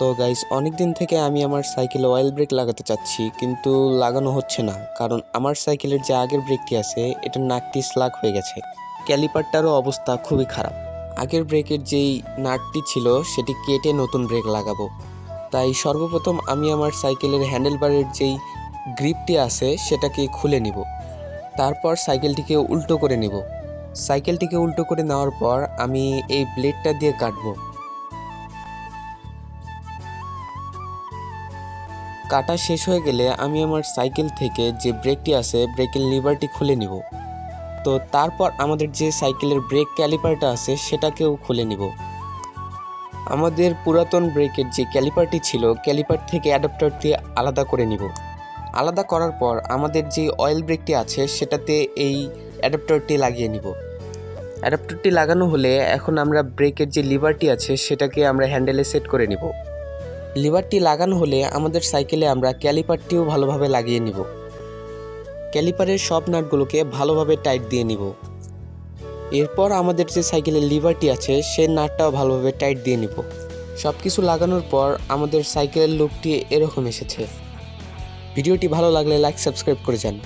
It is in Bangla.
তো গাইস অনেক দিন থেকে আমি আমার সাইকেলে অয়েল ব্রেক লাগাতে চাচ্ছি, কিন্তু লাগানো হচ্ছে না। কারণ আমার সাইকেলের যে আগের ব্রেকটি আছে, এটার নাকটি স্লাগ হয়ে গেছে। ক্যালিপারটারও অবস্থা খুবই খারাপ। আগের ব্রেকের যেই নাটটি ছিল, সেটি কেটে নতুন ব্রেক লাগাবো। তাই সর্বপ্রথম আমি আমার সাইকেলের হ্যান্ডেলবারের যেই গ্রিপটি আছে, সেটাকে খুলে নিব। তারপর সাইকেলটিকে উল্টো করে নিব। সাইকেলটিকে উল্টো করে নেওয়ার পর আমি এই ব্লেডটা দিয়ে কাটবো। কাটা শেষ হয়ে গেলে আমি আমার সাইকেল থেকে যে ব্রেকটি আছে, ব্রেকের লিভারটি খুলে নিব। তো তারপর আমাদের যে সাইকেলের ব্রেক ক্যালিপারটা আছে, সেটাকেও খুলে নিব। আমাদের পুরাতন ব্রেকের যে ক্যালিপারটি ছিল, ক্যালিপার থেকে অ্যাডাপ্টারটি আলাদা করে নিব। আলাদা করার পর আমাদের যে অয়েল ব্রেকটি আছে, সেটাতে এই অ্যাডাপ্টারটি লাগিয়ে নিব। অ্যাডাপ্টারটি লাগানো হলে এখন আমরা ব্রেকের যে লিভারটি আছে, সেটাকে আমরা হ্যান্ডেলে সেট করে নিব। লিভারটি লাগানো হলে আমাদের সাইকেলে আমরা ক্যালিপারটিও ভালোভাবে লাগিয়ে নিব। ক্যালিপারের সব নাটগুলোকে ভালোভাবে টাইট দিয়ে নিব। এরপর আমাদের যে সাইকেলের লিভারটি আছে সেই নাটটাও ভালোভাবে টাইট দিয়ে নিব। সব কিছু লাগানোর পর আমাদের সাইকেলের লুকটি এরকম এসেছে। ভিডিওটি ভালো লাগলে লাইক, সাবস্ক্রাইব করে যান।